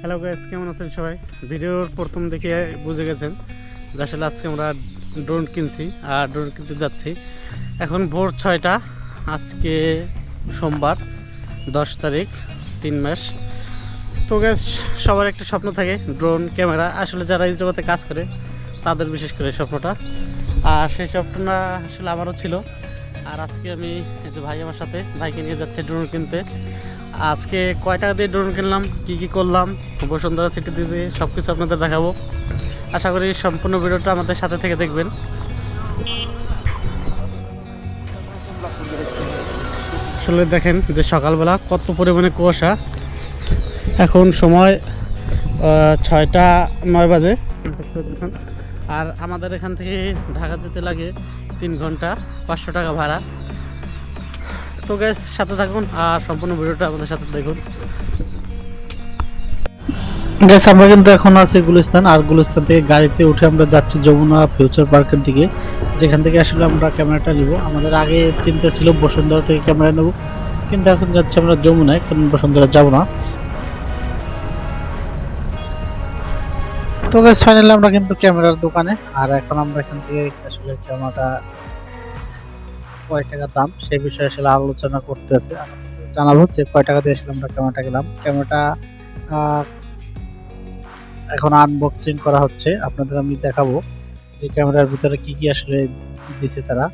Hello gas কেমন আছেন সবাই? ভিডিওর প্রথম দেখে বুঝে গেছেন যে আসলে আজকে আমরা ড্রোন কিনছি, আর ড্রোন কিনতে যাচ্ছি। এখন ভোর ছয়টা, আজকে সোমবার, দশ তারিখ, তিন মাস। তো গ্যাস সবার একটা স্বপ্ন থাকে ড্রোন ক্যামেরা আসলে যারা এই জগতে কাজ করে, তাদের বিশেষ করে স্বপ্নটা। আর সেই স্বপ্নটা আসলে আমারও ছিল। আর আজকে আমি ভাই আমার সাথে, ভাইকে নিয়ে যাচ্ছে ড্রোন কিনতে। আজকে কয় টাকা দিয়ে ড্রোন কিনলাম, কি কি করলাম বসুন্ধরা সিটি দিয়ে সব কিছু আপনাদের দেখাবো। আশা করি সম্পূর্ণ ভিডিওটা আমাদের সাথে থেকে দেখবেন। আসলে দেখেন, যে সকালবেলা কত পরিমাণে কুয়াশা। এখন সময় ছয়টা নয় বাজে। আর আমাদের এখান থেকে ঢাকা যেতে লাগে তিন ঘণ্টা পাঁচশো টাকা ভাড়া। তো গ্যাস সাথে থাকুন আর সম্পূর্ণ ভিডিওটা আমাদের সাথে দেখুন। গ্যাস আমরা কিন্তু এখন আছি গুলিস্তান, আর গুলিস্তান থেকে গাড়িতে উঠে আমরা যাচ্ছি যমুনা ফিউচার পার্কের দিকে। যেখান থেকে আসলে আমরা ক্যামেরাটা নিব। আমাদের আগে চিন্তা ছিল বসুন্ধরা থেকে ক্যামেরা নেব। কিন্তু এখন যাচ্ছি আমরা যমুনায়, কারণ বসুন্ধরা যাব না। তো গ্যাস ফাইনালি আমরা কিন্তু ক্যামেরার দোকানে, আর এখন আমরা এখান থেকে আসলে ক্যামেরাটা কয় টাকা দাম? সেই বিষয়ে আসলে আলোচনা করতেছে। জানাব যে কয় টাকা দিয়ে আসলে আমরা ক্যামেরাটা গেলাম। ক্যামেরাটা এখন আনবক্সিং করা হচ্ছে। আপনাদের আমি দেখাবো যে ক্যামেরার ভিতরে কি কি আসলে দিছে তারা।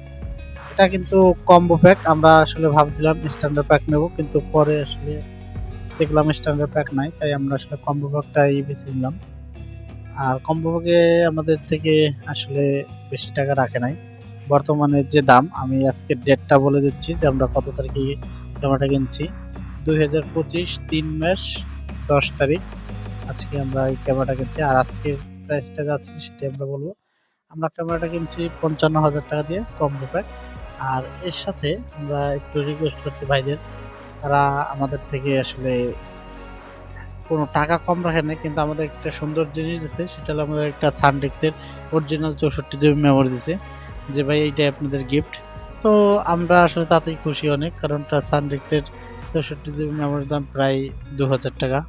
এটা কিন্তু কম্বো প্যাক আমরা আসলে ভাবছিলাম স্ট্যান্ডার্ড প্যাক নেব, কিন্তু পরে আসলে দেখলাম স্ট্যান্ডার্ড প্যাক নাই, তাই আমরা আসলে কম্বো প্যাকটাই বেছে নিলাম। আর কম্বো প্যাকে আমাদের থেকে আসলে বেশি টাকা রাখে নাই। বর্তমানে যে দাম, আমি আজকে ডেটটা বলে দিচ্ছি যে আমরা কত তারিখে ক্যামেরাটা কিনছি। দুই হাজার পঁচিশ, তিন মাস, দশ তারিখ আজকে আমরা এই ক্যামেরাটা কিনছি। আর আজকের প্রাইসটা যাচ্ছে সেটা আমরা বলব। আমরা ক্যামেরাটা কিনছি পঞ্চান্ন হাজার টাকা দিয়ে কম্বো প্যাক আর এর সাথে আমরা একটু রিকোয়েস্ট করছি ভাইদের, তারা আমাদের থেকে আসলে কোনো টাকা কম রাখে না কিন্তু আমাদের একটা সুন্দর জিনিস দিছে, সেটা হলো আমাদের একটা সানডেক্সের অরিজিনাল চৌষট্টি জিবি মেমোরি দিছে। যে ভাই, এইটাই আপনাদের গিফট তো আমরা আসলে তাতেই খুশি অনেক, কারণ সানডেক্সের চৌষট্টি জিবি মেমোরির দাম প্রায় দু হাজার টাকা।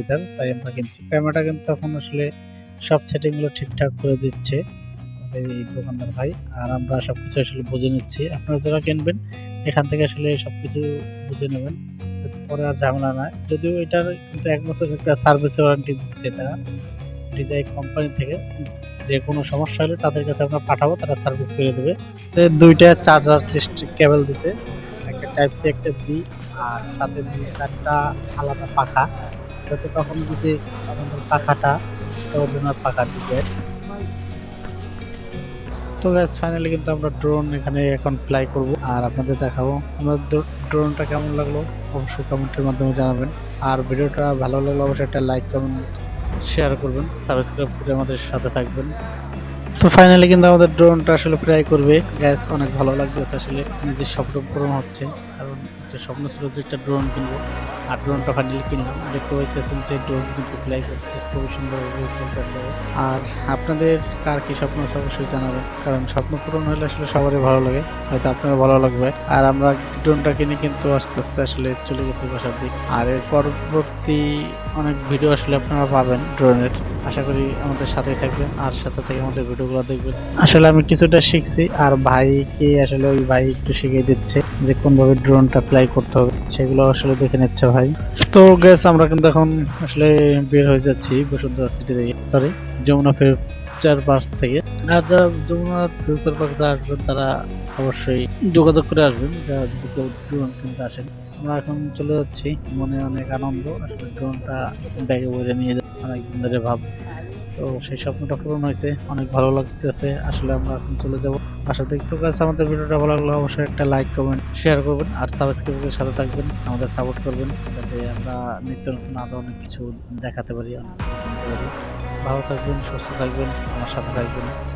ভিতর তাই আমরা কিনছি। ক্যামেরাটা কিন্তু এখন আসলে সব সেটিংগুলো ঠিকঠাক করে দিচ্ছে আমাদের এই দোকানদার ভাই। আর আমরা সবকিছু আসলে বুঝে নিচ্ছি। আপনারা যারা কিনবেন, এখান থেকে আসলে সবকিছু বুঝে নেবেন। পরে আর ঝামেলা না যদিও এটার কিন্তু এক বছর একটা সার্ভিস ওয়ারেন্টি দিচ্ছে তারা। ডিজাই কোম্পানি থেকে যে কোনো সমস্যা হলে তাদের কাছে আমরা পাঠাবো, তারা সার্ভিস করে দেবে। দুইটা চার্জার সিস্টেম কেবল দিছে। একটা টাইপ সি একটা বি আর সাথে চারটা আলাদা পাখা। কখনো যদি আমাদের পাখাটা অরিজিনাল পাখা ডিজাইন তো গ্যাস ফাইনালি কিন্তু আমরা ড্রোন এখানে এখন ফ্লাই করব আর আপনাদের দেখাবো। আমাদের ড্রোনটা কেমন লাগল? অবশ্যই কমেন্টের মাধ্যমে জানাবেন। আর ভিডিওটা ভালো লাগলে অবশ্যই একটা লাইক কমেন্ট শেয়ার করবেন। সাবস্ক্রাইব করে আমাদের সাথে থাকবেন। তো ফাইনালি কিন্তু আমাদের ড্রোনটা আসলে ফ্লাই করবে। গ্যাস অনেক ভালো লাগতেছে আসলে। নিজের স্বপ্ন পূরণ হচ্ছে। কারণ একটা স্বপ্ন ছিল যে একটা ড্রোন কিনবো। আর ড্রোনটা ফাইনালি কিনলাম দেখতে পাইতেছেন যে ড্রোন কিন্তু ফ্লাই করছে, খুবই সুন্দরভাবে চলতেছে। আর আপনাদের কার কি স্বপ্ন আছে অবশ্যই জানাবেন, কারণ স্বপ্ন পূরণ হলে আসলে সবারই ভালো লাগে, হয়তো আপনার ভালো লাগবে। আর আমরা ড্রোনটা কিনে কিন্তু আস্তে আস্তে আসলে চলে গেছি বাসার দিক। আর এর পরবর্তী অনেক ভিডিও আসলে আপনারা পাবেন ড্রোনের। আশা করি আমাদের সাথেই থাকবেন, আর সাথে থেকে আমাদের ভিডিওগুলো দেখবেন। আসলে আমি কিছুটা শিখছি, আর ভাইকে আসলে ওই ভাই একটু শিখিয়ে দিচ্ছে যে কোনভাবে ড্রোনটা ফ্লাই করতে হবে, সেগুলো আসলে দেখে নিচ্ছে ভাই? তো গ্যাস আমরা কিন্তু এখন আসলে বের হয়ে যাচ্ছি বসুন্ধরা সিটি থেকে। সরি যমুনা ফিউচার পার্ক থেকে। আর যারা যমুনা ফিউচার পার্ক যারা আসবেন, তারা অবশ্যই যোগাযোগ করে আসবেন। যারা ড্রোন কিনতে আসেন, আমরা এখন চলে যাচ্ছি। মনে অনেক আনন্দ, আসলে ড্রোনটা ব্যাগে বলে নিয়ে অনেকদিন ধরে ভাবছি। তো সেই স্বপ্নটা পূরণ হয়েছে। অনেক ভালো লাগতেছে। আসলে আমরা এখন চলে যাব আশা দেখতে কাছে আমাদের ভিডিওটা ভালো লাগলে অবশ্যই একটা লাইক কমেন্ট শেয়ার করবেন আর সাবস্ক্রাইবের সাথে থাকবেন। আমাদের সাপোর্ট করবেন যাতে আমরা নিত্য নতুন আরও অনেক কিছু দেখাতে পারি। ভালো থাকবেন, সুস্থ থাকবেন, আমার সাথে থাকবেন।